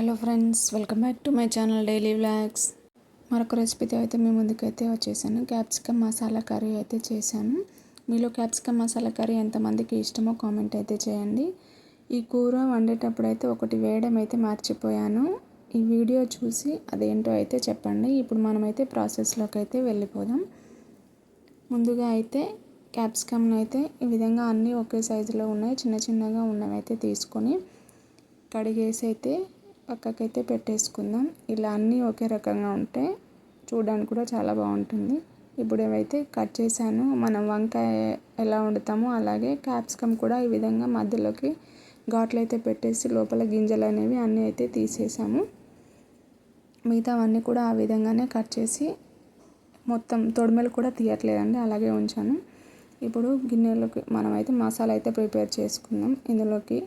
Hello friends welcome back to my channel daily vlogs. మరొక రెసిపీతో అయితే మీ ముందుకైతే వచ్చేసాను. క్యాప్సికమ్ మసాలా కర్రీ అయితే చేశాను. మీలో క్యాప్సికమ్ మసాలా కర్రీ ఎంతమందికి ఇష్టమో కామెంట్ అయితే చేయండి. ఈ కూర వండేటప్పుడు అయితే ఒకటి వేయడం అయితే మర్చిపోయాను. ఈ వీడియో చూసి అదేంటో అయితే చెప్పండి. ఇప్పుడు మనమైతే ప్రాసెస్లోకి అయితే వెళ్ళిపోదాం. ముందుగా అయితే క్యాప్సికమ్ని అయితే ఈ విధంగా అన్నీ ఒకే సైజులో ఉన్నాయి. చిన్న చిన్నగా ఉన్నవి అయితే తీసుకొని కడిగేసి అయితే పక్కకైతే పెట్టేసుకుందాం. ఇలా అన్నీ ఒకే రకంగా ఉంటే చూడడానికి కూడా చాలా బాగుంటుంది. ఇప్పుడు ఏవైతే కట్ చేశాను మనం వంకాయ ఎలా వండుతామో అలాగే క్యాప్సికమ్ కూడా ఈ విధంగా మధ్యలోకి ఘాట్లు అయితే పెట్టేసి లోపల గింజలు అనేవి అన్నీ అయితే తీసేసాము. మిగతావన్నీ కూడా ఆ విధంగానే కట్ చేసి మొత్తం తొడిమెలు కూడా తీయట్లేదండి అలాగే ఉంచాను. ఇప్పుడు గిన్నెలోకి మనమైతే మసాలా అయితే ప్రిపేర్ చేసుకుందాం. ఇందులోకి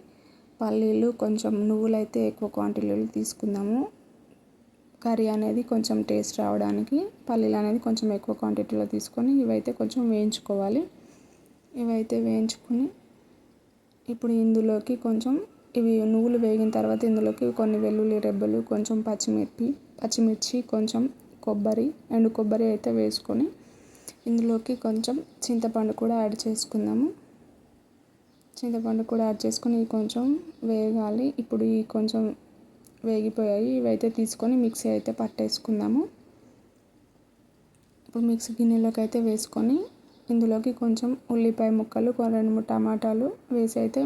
పల్లీలు కొంచెం నువ్వులు అయితే ఎక్కువ క్వాంటిటీలో తీసుకుందాము. కర్రీ అనేది కొంచెం టేస్ట్ రావడానికి పల్లీలు అనేది కొంచెం ఎక్కువ క్వాంటిటీలో తీసుకొని ఇవైతే కొంచెం వేయించుకోవాలి. ఇవైతే వేయించుకొని ఇప్పుడు ఇందులోకి కొంచెం ఇవి నువ్వులు వేగిన తర్వాత ఇందులోకి కొన్ని వెల్లుల్లి రెబ్బలు కొంచెం పచ్చిమిర్చి పచ్చిమిర్చి కొంచెం కొబ్బరి ఎండు కొబ్బరి అయితే వేసుకొని ఇందులోకి కొంచెం చింతపండు కూడా యాడ్ చేసుకుందాము. చింతపండు కూడా యాడ్ చేసుకొని కొంచెం వేగాలి. ఇప్పుడు ఈ కొంచెం వేగిపోయాయి. ఇవైతే తీసుకొని మిక్సీ అయితే పట్టేసుకుందాము. ఇప్పుడు మిక్సీ గిన్నెలోకి అయితే వేసుకొని ఇందులోకి కొంచెం ఉల్లిపాయ ముక్కలు రెండు మూడు టమాటాలు వేసి అయితే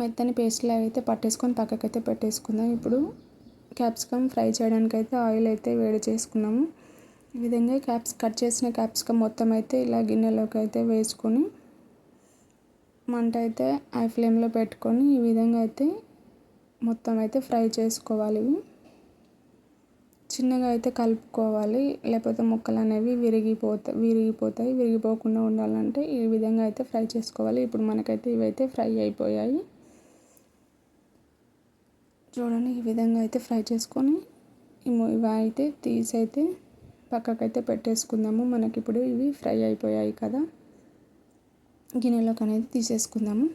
మెత్తని పేస్ట్లో అయితే పట్టేసుకొని పక్కకైతే పెట్టేసుకుందాం. ఇప్పుడు క్యాప్సికమ్ ఫ్రై చేయడానికి అయితే ఆయిల్ అయితే వేడి చేసుకున్నాము. ఈ విధంగా క్యాప్స్ కట్ చేసిన క్యాప్సికమ్ మొత్తం అయితే ఇలా గిన్నెలోకి అయితే వేసుకొని మంట అయితే హై ఫ్లేమ్లో పెట్టుకొని ఈ విధంగా అయితే మొత్తం అయితే ఫ్రై చేసుకోవాలి. ఇవి చిన్నగా అయితే కలుపుకోవాలి. లేకపోతే ముక్కలు అనేవి విరిగిపోతాయి విరిగిపోతాయి. విరిగిపోకుండా ఉండాలంటే ఈ విధంగా అయితే ఫ్రై చేసుకోవాలి. ఇప్పుడు మనకైతే ఇవైతే ఫ్రై అయిపోయాయి. చూడండి ఈ విధంగా అయితే ఫ్రై చేసుకొని ఇవి అయితే తీసి అయితే పక్కకైతే పెట్టేసుకుందాము. మనకి ఇప్పుడు ఇవి ఫ్రై అయిపోయాయి కదా. గిన్నెలోకి అనేది తీసేసుకుందాము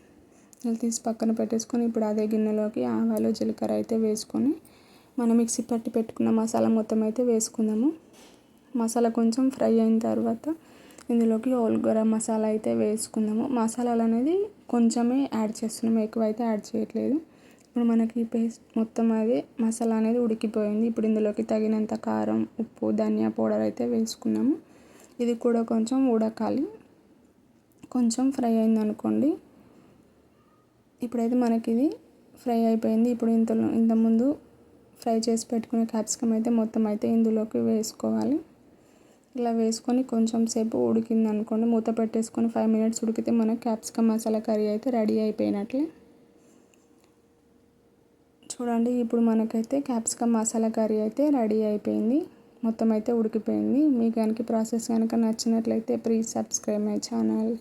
ఇలా తీసి పక్కన పెట్టేసుకొని ఇప్పుడు అదే గిన్నెలోకి ఆవాలు జీలకర్ర అయితే వేసుకొని మనం మిక్సీ పట్టి పెట్టుకున్న మసాలా మొత్తం అయితే వేసుకుందాము. మసాలా కొంచెం ఫ్రై అయిన తర్వాత ఇందులోకి ఓల్ గరం మసాలా అయితే వేసుకుందాము. మసాలాలు అనేది కొంచెమే యాడ్ చేస్తున్నాము ఎక్కువ అయితే యాడ్ చేయట్లేదు. ఇప్పుడు మనకి పేస్ట్ మొత్తం అది మసాలా అనేది ఉడికిపోయింది. ఇప్పుడు ఇందులోకి తగినంత కారం ఉప్పు ధనియా పౌడర్ అయితే వేసుకున్నాము. ఇది కూడా కొంచెం ఉడకాలి. కొంచెం ఫ్రై అయింది అనుకోండి ఇప్పుడైతే మనకి ఇది ఫ్రై అయిపోయింది. ఇప్పుడు ఇంతలో ఇంతకుముందు ఫ్రై చేసి పెట్టుకునే క్యాప్సికమ్ అయితే మొత్తం అయితే ఇందులోకి వేసుకోవాలి. ఇలా వేసుకొని కొంచెం సేపు ఉడికింది అనుకోండి మూత పెట్టేసుకొని ఫైవ్ మినిట్స్ ఉడికితే మన క్యాప్సికమ్ మసాలా కర్రీ అయితే రెడీ అయిపోయినట్లే. చూడండి ఇప్పుడు మనకైతే క్యాప్సికమ్ మసాలా కర్రీ అయితే రెడీ అయిపోయింది. మొత్తం అయితే ఉడికిపోయింది. మీకు కనుక ప్రాసెస్ కనుక నచ్చినట్లయితే ప్లీజ్ సబ్స్క్రైబ్ మై ఛానల్.